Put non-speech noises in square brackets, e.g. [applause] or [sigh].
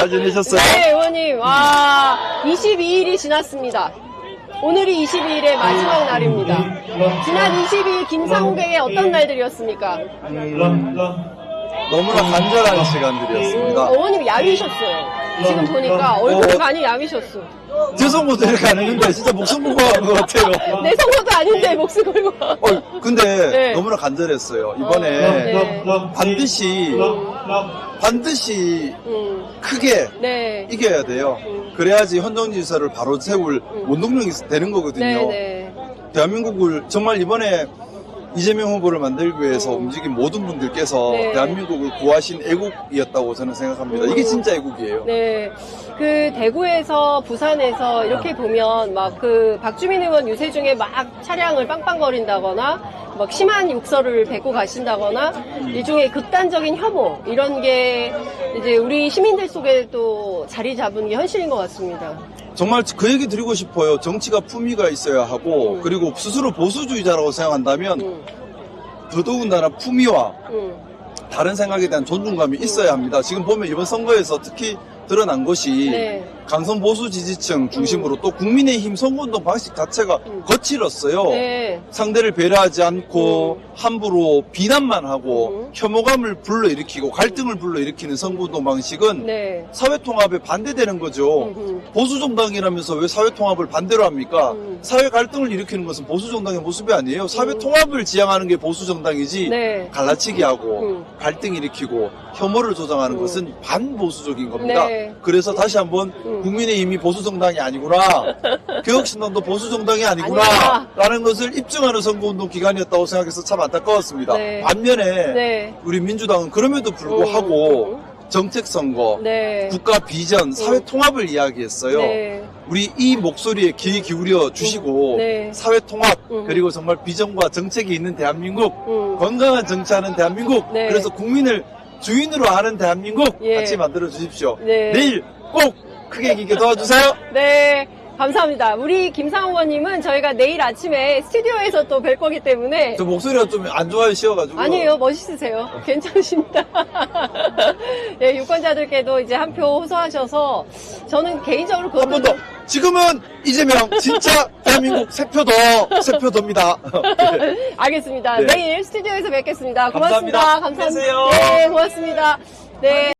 잘 지내셨어요? 네, 의원님. 와, 22일이 지났습니다. 오늘이 22일의 마지막 날입니다. 지난 22일 김상욱에게 어떤 날들이었습니까? 너무나 간절한 시간들이었습니다. 어머님 야위셨어요. 지금 보니까 얼굴이 많이 야위셨어. 제 이렇게 안 했는데 진짜 목숨 보고 한 것 같아요. [laughs] 내 성도도 아닌데 목숨 걸고. 어, 근데 네. 너무나 간절했어요. 이번에 네. 반드시 반드시 음, 크게 네. 이겨야 돼요. 그래야지 헌정지사를 바로 세울 원동력이 되는 거거든요. 네, 네. 대한민국을 정말 이번에 이재명 후보를 만들기 위해서 움직인 모든 분들께서 네. 대한민국을 구하신 애국이었다고 저는 생각합니다. 이게 진짜 애국이에요. 네. 그 대구에서 부산에서 이렇게 보면 막 그 박주민 의원 유세 중에 막 차량을 빵빵거린다거나 막 심한 욕설을 뱉고 가신다거나 일종의 극단적인 혐오 이런 게 이제 우리 시민들 속에 또 자리 잡은 게 현실인 것 같습니다. 정말 그 얘기 드리고 싶어요. 정치가 품위가 있어야 하고 음. 그리고 스스로 보수주의자라고 생각한다면 음, 더더군다나 품위와 음, 다른 생각에 대한 존중감이 있어야 합니다. 지금 보면 이번 선거에서 특히 드러난 것이 네. 강성 보수 지지층 중심으로 또 국민의힘 선거운동 방식 자체가 음. 거칠었어요. 네. 상대를 배려하지 않고 함부로 비난만 하고 음. 혐오감을 불러일으키고 갈등을 불러일으키는 선거운동 방식은 네. 사회통합에 반대되는 거죠. 음, 보수정당이라면서 왜 사회통합을 반대로 합니까? 음. 사회 갈등을 일으키는 것은 보수정당의 모습이 아니에요. 사회통합을 지향하는 게 보수정당이지 네. 갈라치기 하고 음. 갈등 일으키고 혐오를 조장하는 음. 것은 반보수적인 겁니다. 네. 그래서 다시 한번 음. 국민의힘이 보수 정당이 아니구나. [laughs] 개혁신당도 보수 정당이 아니구나. 아니구나. 라는 것을 입증하는 선거운동 기간이었다고 생각해서 참 안타까웠습니다. 네. 반면에 네. 우리 민주당은 그럼에도 불구하고 음. 정책 선거, 네. 국가 비전, 사회 통합을 이야기했어요. 네. 우리 이 목소리에 귀 기울여 주시고 네. 사회 통합 음. 그리고 정말 비전과 정책이 있는 대한민국 음. 건강한 정치하는 대한민국 네. 그래서 국민을 주인으로 하는 대한민국 예. 같이 만들어 주십시오. 네. 내일 꼭 크게 이기게 도와주세요. 네, 감사합니다. 우리 김상호 의원님은 저희가 내일 아침에 스튜디오에서 또 뵐 거기 때문에 저 목소리가 좀 안 좋아요 쉬어가지고 아니에요, 멋있으세요. 괜찮으십니다. 네, [laughs] 유권자들께도 이제 한 표 호소하셔서 저는 개인적으로 한번 더. 지금은 이재명 진짜 대한민국 세표 더, 세표 더입니다. [laughs] 알겠습니다. 네. 내일 스튜디오에서 뵙겠습니다. 고맙습니다. 감사합니다. 감사합니다. 안녕히 계세요. 네, 고맙습니다. 네.